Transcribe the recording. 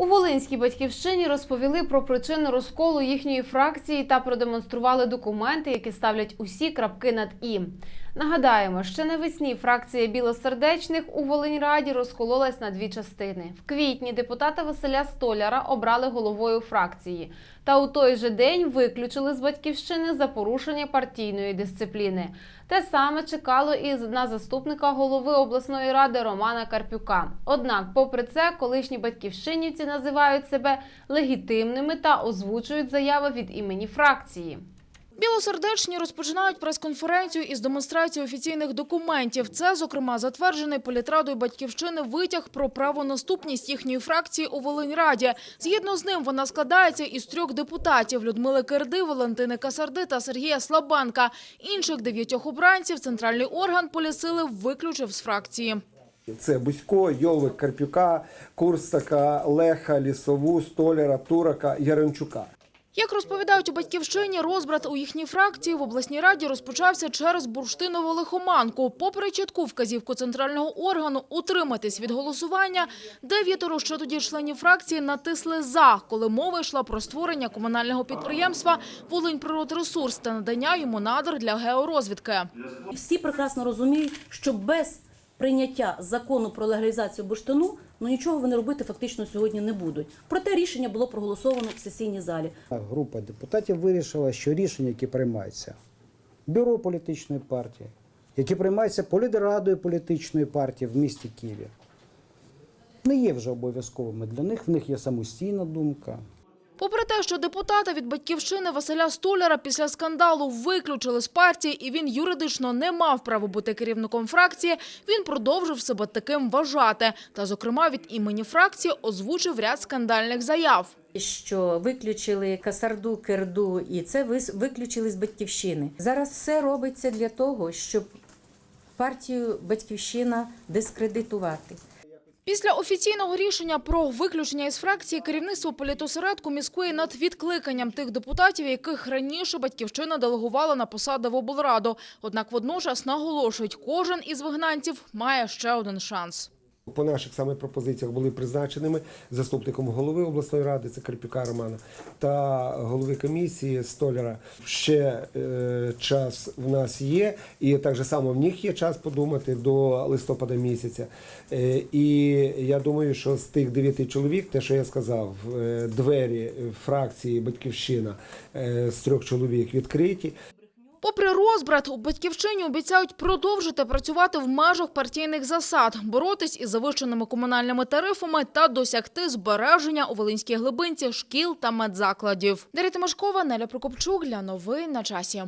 У Волинській батьківщині розповіли про причини розколу їхньої фракції та продемонстрували документи, які ставлять усі крапки над і. Нагадаємо, ще навесні фракція білосердечних у Волиньраді розкололась на дві частини. В квітні депутата Василя Столяра обрали головою фракції, та у той же день виключили з батьківщини за порушення партійної дисципліни. Те саме чекало і на заступника голови обласної ради Романа Карпюка. Однак, попри це, колишні батьківщинівці називають себе легітимними та озвучують заяви від імені фракції. Білосердечні розпочинають прес-конференцію із демонстрації офіційних документів. Це, зокрема, затверджений політрадою Батьківщини витяг про правонаступність їхньої фракції у Волиньраді. Згідно з ним, вона складається із трьох депутатів – Людмили Керди, Валентини Касарди та Сергія Слабанка. Інших дев'ятьох обранців центральний орган полісили виключив з фракції. Це Бусько, Йовик, Карпюка, Курстака, Леха, Лісову, Столяра, Турака, Яремчука. Як розповідають у батьківщині, розбрат у їхній фракції в обласній раді розпочався через бурштинову лихоманку. Попри чітку вказівку центрального органу утриматись від голосування, дев'ятеро ще тоді членів фракції натисли за, коли мова йшла про створення комунального підприємства «Волиньприродресурс» та надання йому надр для георозвідки. Всі прекрасно розуміють, що без прийняття закону про легалізацію бурштину ну нічого вони робити фактично сьогодні не будуть. Проте рішення було проголосовано в сесійній залі. Група депутатів вирішила, що рішення, які приймаються бюро політичної партії, які приймаються політрадою політичної партії в місті Києві, не є вже обов'язковими для них. В них є самостійна думка. Попри те, що депутата від батьківщини Василя Столяра після скандалу виключили з партії і він юридично не мав права бути керівником фракції, він продовжив себе таким вважати. Та, зокрема, від імені фракції озвучив ряд скандальних заяв. Що виключили Касарду, Керду, і це виключили з батьківщини. Зараз все робиться для того, щоб партію Батьківщина дискредитувати. Після офіційного рішення про виключення із фракції керівництво політосередку міської над відкликанням тих депутатів, яких раніше батьківщина делегувала на посади в облраду. Однак водночас наголошують, кожен із вигнанців має ще один шанс. По наших саме пропозиціях були призначеними заступником голови обласної ради, це Карпюка Романа, та голови комісії Столяра. Ще е, час в нас є, і так же само в них є час подумати до листопада місяця. Е, і я думаю, що з тих дев'яти чоловік, те, що я сказав, е, двері фракції Батьківщина е, з трьох чоловік відкриті. Попри розбрат, у батьківщині обіцяють продовжити працювати в межах партійних засад, боротись із завищеними комунальними тарифами та досягти збереження у Волинській глибинці шкіл та медзакладів. Дарія Тимошкова, Неля Прокопчук для новин на часі.